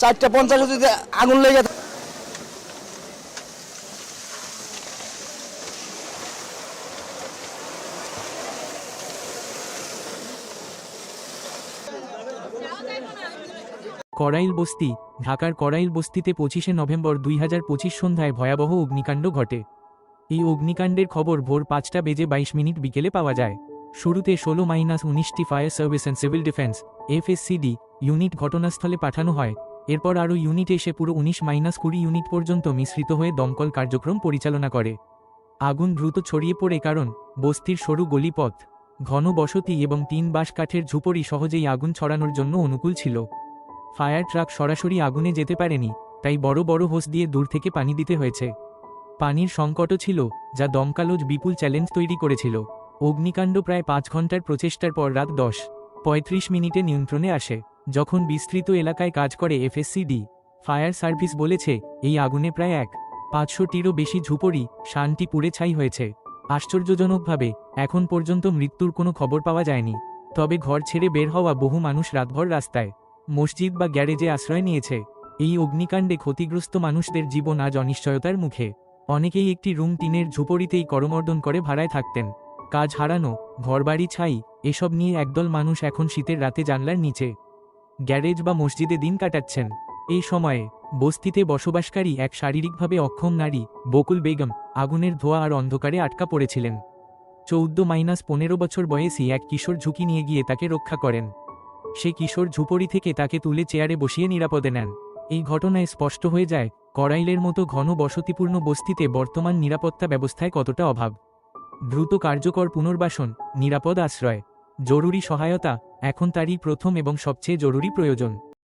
চারটা পঞ্চাশ আগুন লেগে করাইল বস্তি, ঢাকার করাইল বস্তিতে পঁচিশে নভেম্বর দুই হাজার পঁচিশ সন্ধ্যায় ভয়াবহ অগ্নিকাণ্ড ঘটে। এই অগ্নিকাণ্ডের খবর ভোর পাঁচটা বেজে বাইশ মিনিট বিকেলে পাওয়া যায়। শুরুতে ষোলো মাইনাস উনিশটি fire service and civil defence, FSCD, unit ঘটনাস্থলে পাঠানো হয়। এরপর আরও ইউনিট এসে পুরো উনিশ মাইনাস কুড়ি ইউনিট পর্যন্ত মিশ্রিত হয়ে দমকল কার্যক্রম পরিচালনা করে। আগুন দ্রুত ছড়িয়ে পড়ে কারণ বস্তির সরু গলিপথ, ঘন বসতি এবং তিন বাঁশ কাঠের ঝুপড়ি সহজেই আগুন ছড়ানোর জন্য অনুকূল ছিল। ফায়ার ট্রাক সরাসরি আগুনে যেতে পারেনি, তাই বড় বড় হোস দিয়ে দূর থেকে পানি দিতে হয়েছে। পানির সংকটও ছিল, যা দমকালোজ বিপুল চ্যালেঞ্জ তৈরি করেছিল। অগ্নিকাণ্ড প্রায় পাঁচ ঘণ্টার প্রচেষ্টার পর রাত দশ, পঁয়ত্রিশ মিনিটে নিয়ন্ত্রণে আসে, যখন বিস্তৃত এলাকায় কাজ করে এফএসসিডি। ফায়ার সার্ভিস বলেছে, এই আগুনে প্রায় এক, পাঁচশোটিরও বেশি ঝুপড়ি শানটি পুড়ে ছাই হয়েছে। আশ্চর্যজনকভাবে, এখন পর্যন্ত মৃত্যুর কোনো খবর পাওয়া যায়নি। তবে ঘর ছেড়ে বের হওয়া বহু মানুষ রাতভর রাস্তায়, মসজিদ বা গ্যারেজে আশ্রয় নিয়েছে। এই অগ্নিকাণ্ডে ক্ষতিগ্রস্ত মানুষদের জীবন আজ অনিশ্চয়তার মুখে। অনেকেই একটি রুম টিনের ঝুপড়িতেই করমর্দন করে ভাড়ায় থাকতেন। কাজ হারানো, ঘরবাড়ি ছাই, এসব নিয়ে একদল মানুষ এখন শীতের রাতে জানলার নিচে। গ্যারেজ বা মসজিদে দিন কাটাচ্ছেন। এই সময়ে, বস্তিতে বসবাসকারী এক শারীরিকভাবে অক্ষম নারী, বকুল বেগম, আগুনের ধোয়া আর অন্ধকারে আটকা পড়েছিলেন। চৌদ্দ মাইনাস পনেরো বছর বয়সী এক কিশোর ঝুঁকি নিয়ে গিয়ে তাকে রক্ষা করেন। সে কিশোর ঝুপড়ি থেকে তাকে তুলে চেয়ারে বসিয়ে নিরাপদে নেন। এই ঘটনায় স্পষ্ট হয়ে যায়, করাইলের মতো ঘন বসতিপূর্ণ বস্তিতে বর্তমান নিরাপত্তা ব্যবস্থায় কতটা অভাব। দ্রুত কার্যকর পুনর্বাসন নিরাপদ আশ্রয় জরুরি সহায়তা এখন তারই প্রথম এবং সবচেয়ে জরুরি প্রয়োজন।